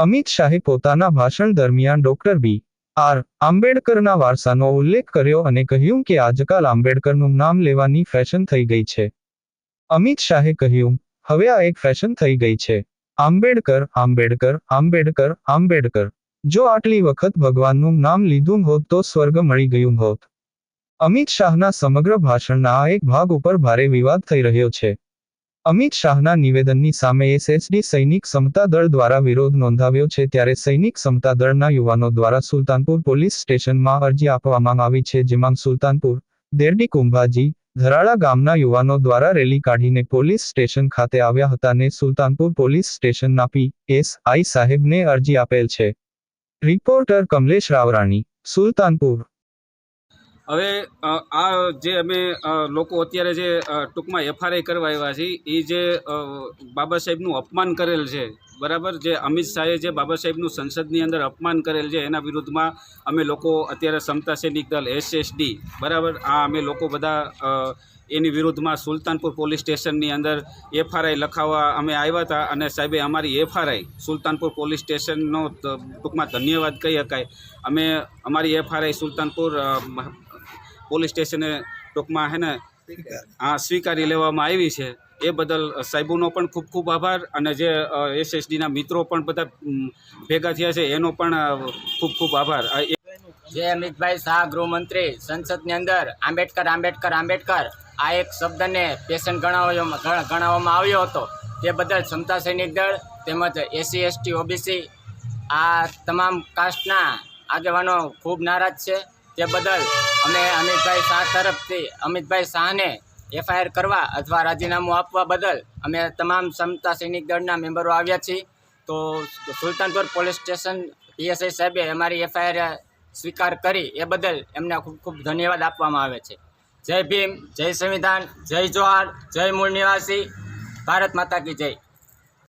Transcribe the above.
અમિત શાહે પોતાના ભાષણ દરમિયાન ડોક્ટર બી. આર. આંબેડકરના વારસાનો ઉલ્લેખ કર્યો અને કહ્યું કે આજકાલ આંબેડકરનું નામ લેવાની ફેશન થઈ ગઈ છે. અમિત શાહે કહ્યું, હવે આ એક ફેશન થઈ ગઈ છે. આંબેડકર આંબેડકર આંબેડકર આંબેડકર. જો આટલી વખત ભગવાનનું નામ લીધું હોત તો સ્વર્ગ મળી ગયું હોત. અમિત શાહના સમગ્ર ભાષણના આ એક ભાગ ઉપર ભારે વિવાદ થઈ રહ્યો છે. અમિત શાહના નિવેદનની સામે એસએસડી સૈનિક સમતા દળ દ્વારા વિરોધ નોંધાવ્યો છે ત્યારે સૈનિક સમતા દળના યુવાનો દ્વારા સુલતાનપુર પોલીસ સ્ટેશનમાં અરજી આપવામાં આવી છે, જેમાં સુલતાનપુર, દેરડી કુંભાજી, ધરાળા ગામના યુવાનો દ્વારા રેલી કાઢીને પોલીસ સ્ટેશન ખાતે આવ્યા હતા ને સુલતાનપુર પોલીસ સ્ટેશનના પી એસ આઈ સાહેબને અરજી આપેલ છે. રિપોર્ટર કમલેશ રાવરાણી, સુલતાનપુર. હવે આ જે અમે લોકો અત્યારે જે ટૂંકમાં એફઆરઆઈ કરવા આવ્યા છીએ એ જે બાબા સાહેબનું અપમાન કરેલ છે, બરાબર? જે અમિત શાહે જે બાબા સાહેબનું સંસદની અંદર અપમાન કરેલ છે, એના વિરુદ્ધમાં અમે લોકો અત્યારે સમતા સૈનિક દળ એસએસડી બરાબર? આ અમે લોકો બધા એની વિરુદ્ધમાં સુલતાનપુર પોલીસ સ્ટેશનની અંદર એફઆરઆઈ લખાવવા અમે આવ્યા હતા અને સાહેબે અમારી એફઆરઆઈ સુલતાનપુર પોલીસ સ્ટેશનનો ટૂંકમાં ધન્યવાદ કહી શકાય. અમે, અમારી એફઆરઆઈ સુલતાનપુર પોલીસ સ્ટેશને ટૂંકમાં હે ને હા સ્વીકારી લેવામાં આવી છે. એ બદલ સાહેબોનો પણ ખૂબ ખૂબ આભાર અને જે એસએસડીના મિત્રો પણ બધા ભેગા થયા છે, એનો પણ ખૂબ ખૂબ આભાર. જે અમિતભાઈ શાહ, ગૃહમંત્રી સંસદની અંદર આંબેડકર આંબેડકર આંબેડકર, આ એક શબ્દને પેશન ગણાવવામાં ગણાવવામાં આવ્યો હતો. તે બદલ ક્ષમતા સૈનિક દળ તેમજ એસસી એસટી, ઓબીસી આ તમામ કાસ્ટના આગેવાનો ખૂબ નારાજ છે. તે બદલ અમે અમિતભાઈ શાહ તરફથી, અમિતભાઈ શાહને એફઆઈઆર કરવા અથવા રાજીનામું આપવા બદલ અમે તમામ સમતા સૈનિક દળના મેમ્બરો આવ્યા છીએ. તો સુલતાનપુર પોલીસ સ્ટેશન પીએસઆઈ સાહેબે અમારી એફઆઈઆર સ્વીકાર કરી, એ બદલ એમને ખૂબ ખૂબ ધન્યવાદ આપવામાં આવે છે. જય ભીમ, જય સંવિધાન, જય જોહાર જય મૂળ નિવાસી, ભારત માતા કી જય.